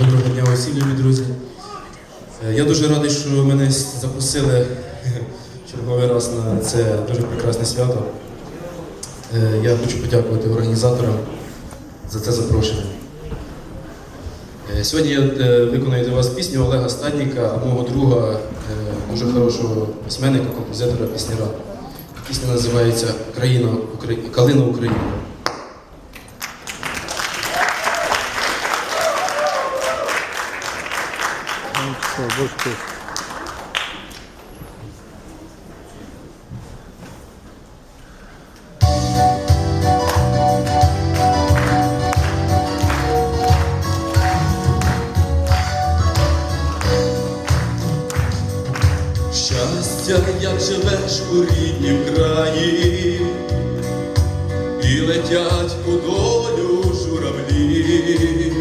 Доброго дня усім, любі друзі. Е, Я дуже радий, що мене запросили черговий раз на це дуже прекрасне свято. Е, Я хочу подякувати організаторам за це запрошення. Е, Сьогодні я виконую для вас пісню Олега Стадніка, мого друга, дуже хорошого письменника, композитора, пісняра. Пісня називається Країна Украї- Калина України. Ты. Щастя, як живеш у ріднім краї, і летять у долю журавлі,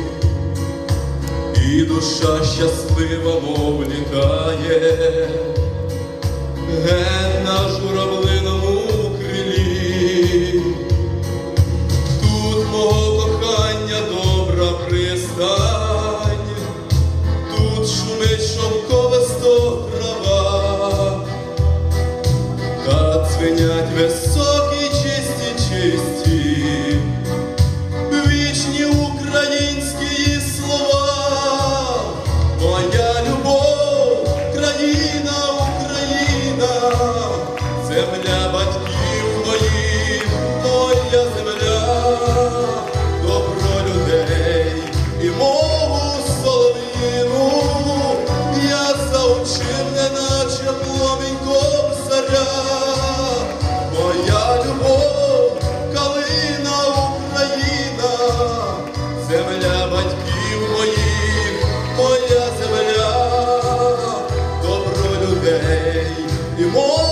і душа щаслива, мов літає, ген на журавлиному крилі. Тут мого кохання добра пристань, тут шумить шовкове сто трава, та дзвенять високі, заучив, неначе пломінь кобзаря, моя любов, калина Україна, земля батьків моїх, моя земля, добро людей і мову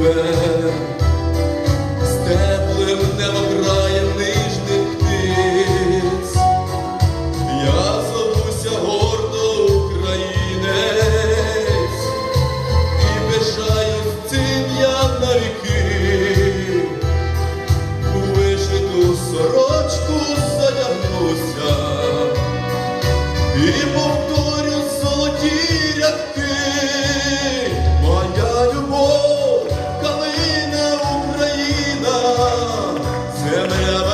güven земля батьків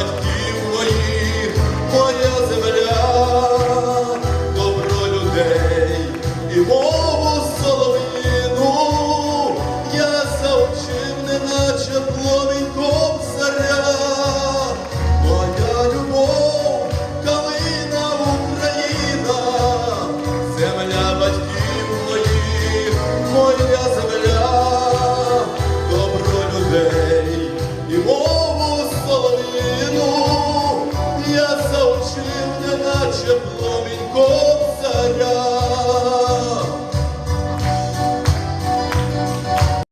я заучив, неначе пломінь кобзаря.